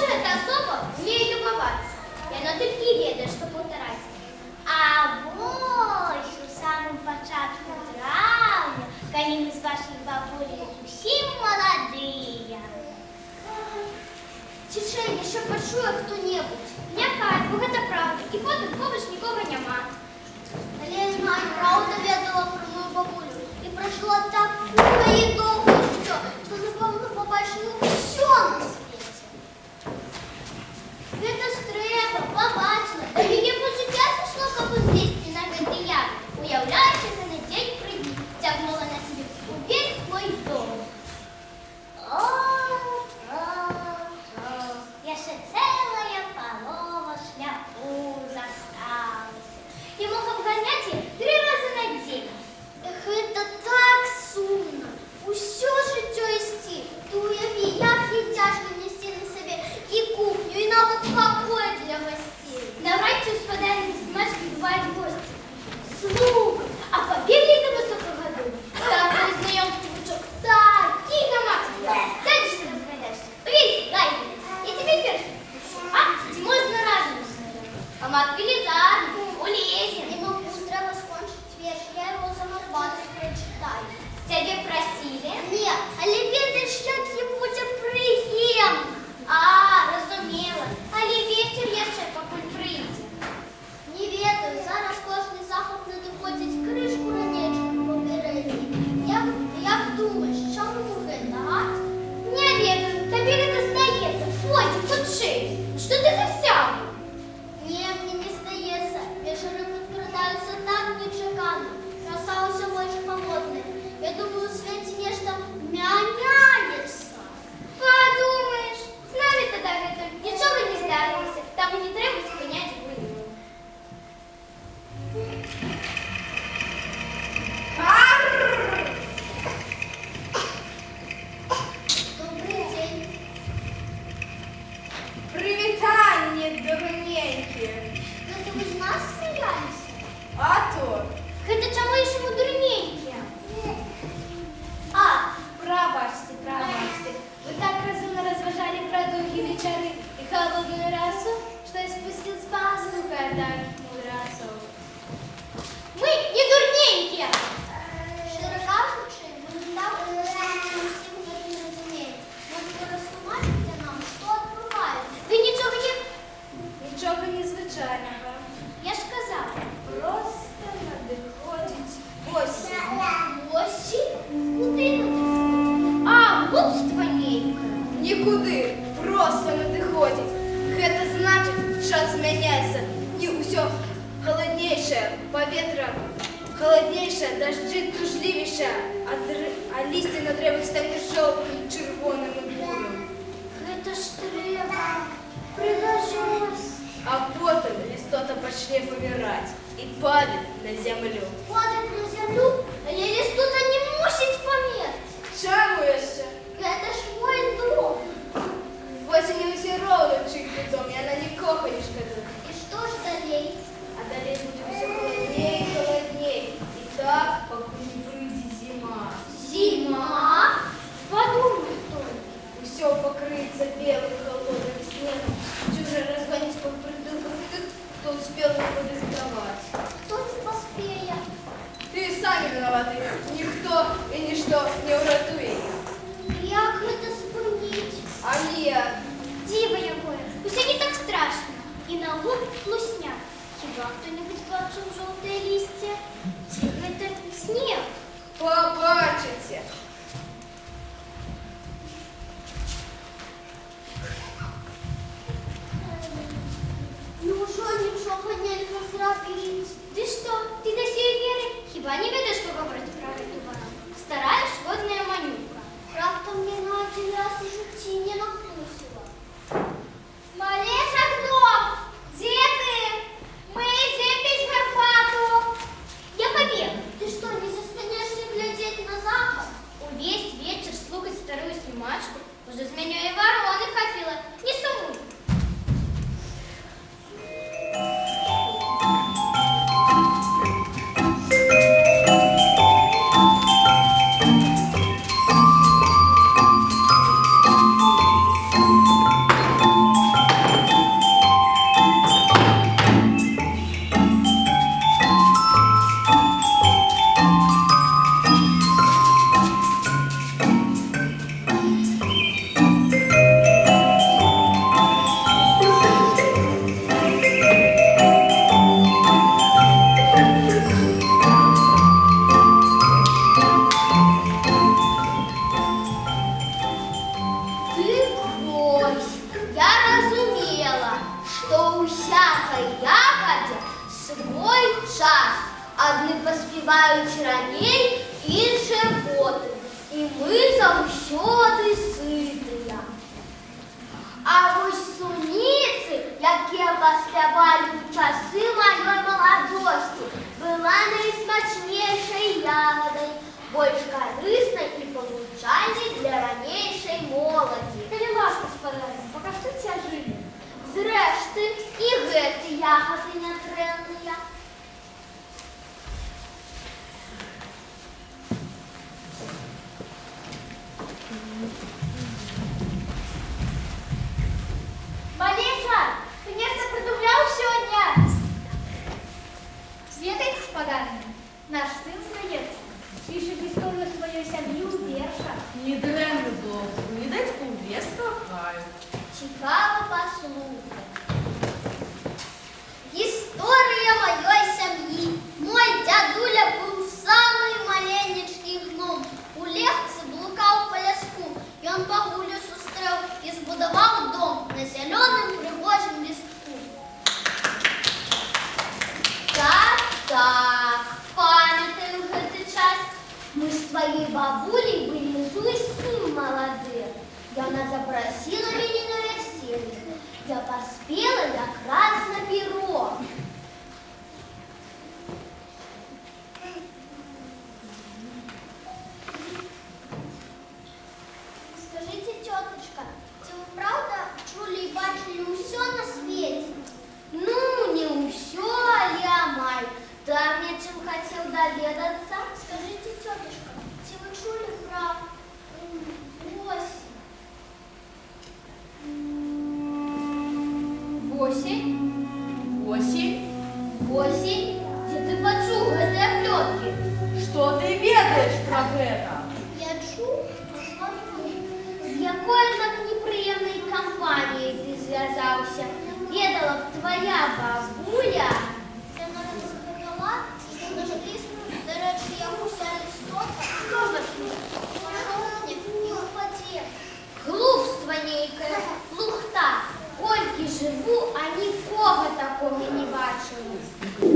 кожна особа вміє любоваться. Я не тільки віде, що повторять. А ще в самому початку травня, коли ми з вашою бабулею усім молодые. Тішення, що почує хто-небудь. Якась, бо ну, це правда. І потім побач нікого нема. Але я знаю, правда ведала про мою бабулю. І пройшла такую довгу, що, що напевно побачила Nós temos nossos celulares. Otto! Canta-te mãe, разменяется, и все холоднейшее по ветрам, холоднейшее, дожди тужливіше, а, др... а листя на древах стане жовтим, червоним і бурим. Гэта ж треба, приложусь. А потом листота пошли помирать и падает на землю. Падает на землю? А я листота не мусить померти. Чему еще? Это ж мой дом. Восемь колокольчик відомий, и она не коханішка друг. І що ж далі? А далі буде все холоднее и холоднее. І так, поки не прийде зима. Зима? Подумай только. Все покрыться белым холодным снегом. Чужой раз Так, памятаю гэты час. Мы с твоей бабулей были зусім молодые. Я Яна запросила меня на веселье. Я поспела как раз на пирог. Маргарета. Я чув, С какой так неприемной компанією ты связался. Ведала б твоя бабуля. Та вона розповіла, що наш ліс, до речі, я гуся листока. Що за шмурник і у воді. Глупство нейкое, лухта. Кольки живу, а нікого такого не бачила.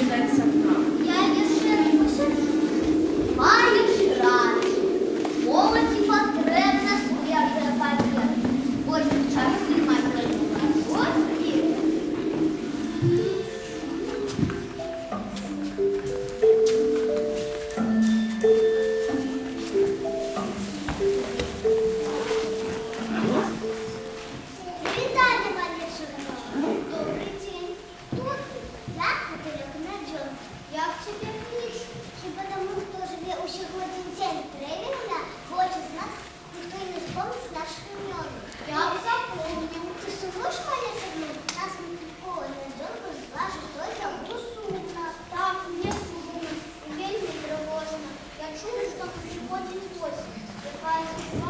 you guys so Bye.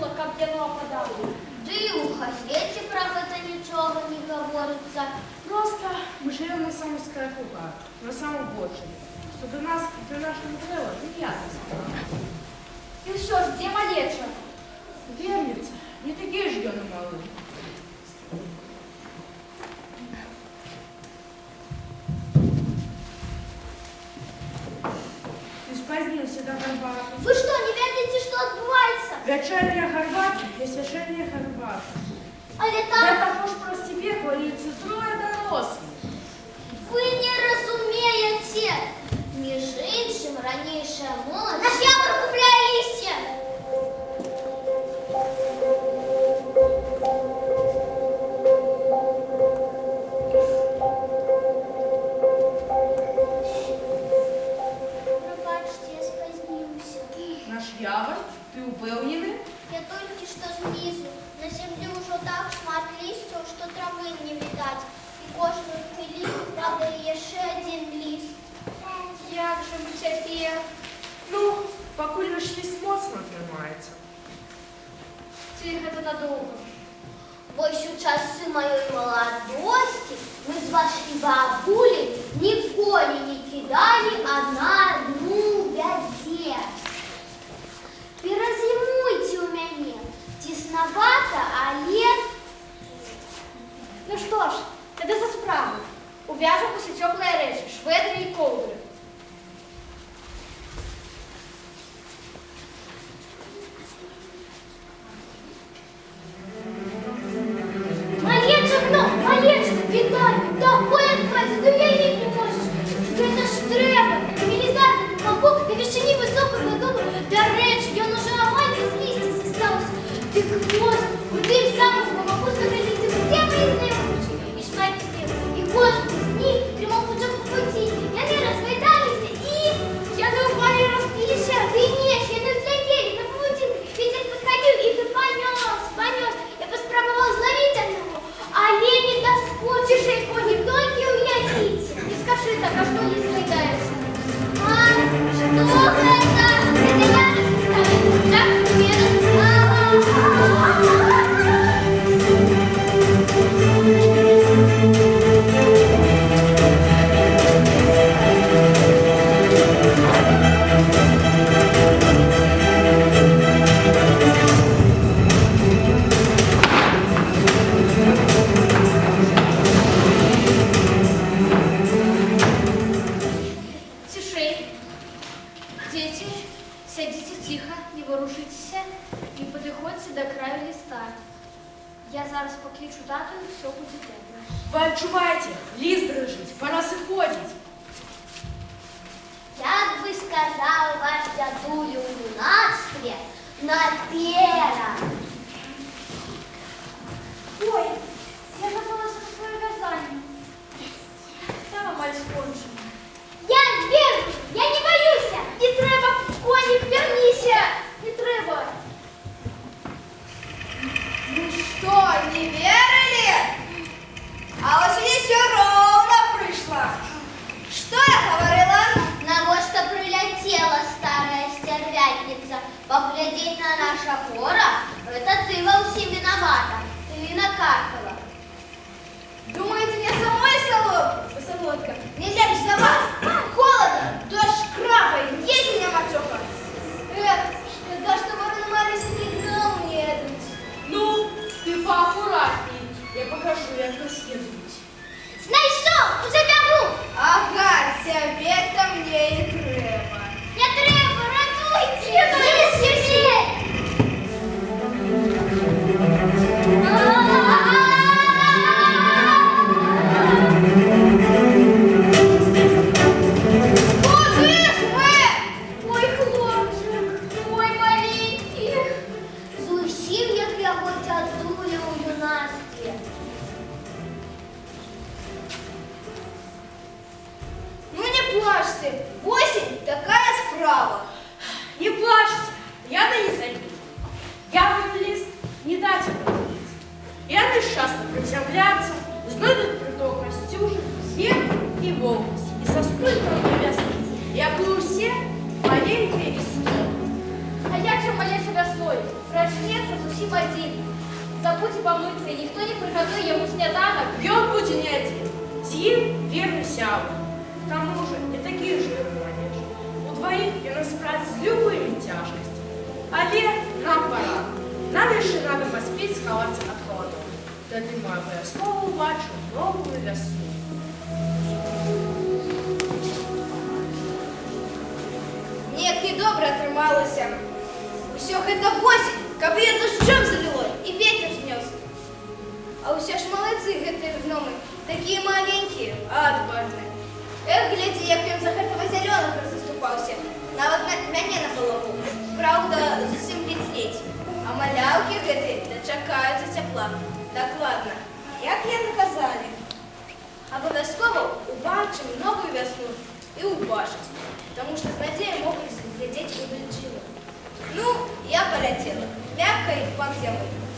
чула, как я опадала. Да и у Хазете про это ничего не говорится. Просто мы живем на самом скорокуха, на самом бочине, что до нас, до нашего тела приятно. И что, где малеча? Вернется. не такие ждем, малые. совершение Хорватии и совершение Хорватии. А летать? Я також про себе говорится, трое дорос. до краю ліста. Я зараз покличу тату і все буде добре. Ви відчуваєте, ліс дрижить, пора сходить. Як би сказав ваш дядулю у на напера. Ой, я забула за своє вязання. Сама мать скончена. Я зверху, я не боюся, і треба, коник, верніся. Що, не верили, А ось не все ровно пришло. Что я говорила? На вот что прилетела старая стервятница. Поглядеть на наша фора, это сердце ветом неет часто приземляться, знойдут приток Костюжи, снег и волость, и заснуть там небесно. Як ви усі маленькі і стройні. А як же моя себе стоїть? Прочнеться з усім один. Забудь помитися, і ніхто не приготує йому сніданок. И он будет не один. С ним верный сява. К тому же не такие же ему, конечно. У двоих я справиться с любыми тяжкостями. Але нам пора. Нам еще надо поспеть сховаться от холодов. Тоді ми обов'язково бачу новую весну. Нет, недобре атрымалася. Усё гэта восень, каб я дождем заліло і ветер знёс. А ўсе ж малайцы гэтыя гномы, такія маленькія, а адважныя. Эх, глядзі, як ён за гэтага зялёнага заступаўся. Нават на мяне на галаву. Праўда, зусім ледзь-ледзь. А маляўкі гэтыя дачакаюцца цяпла. Дакладна, як яны казалі. Абавязкова убачым новую вясну і убачыць, таму што з надзеяй могуць глядзець у дальчыну. Ну, я полетела, мягкой под землей.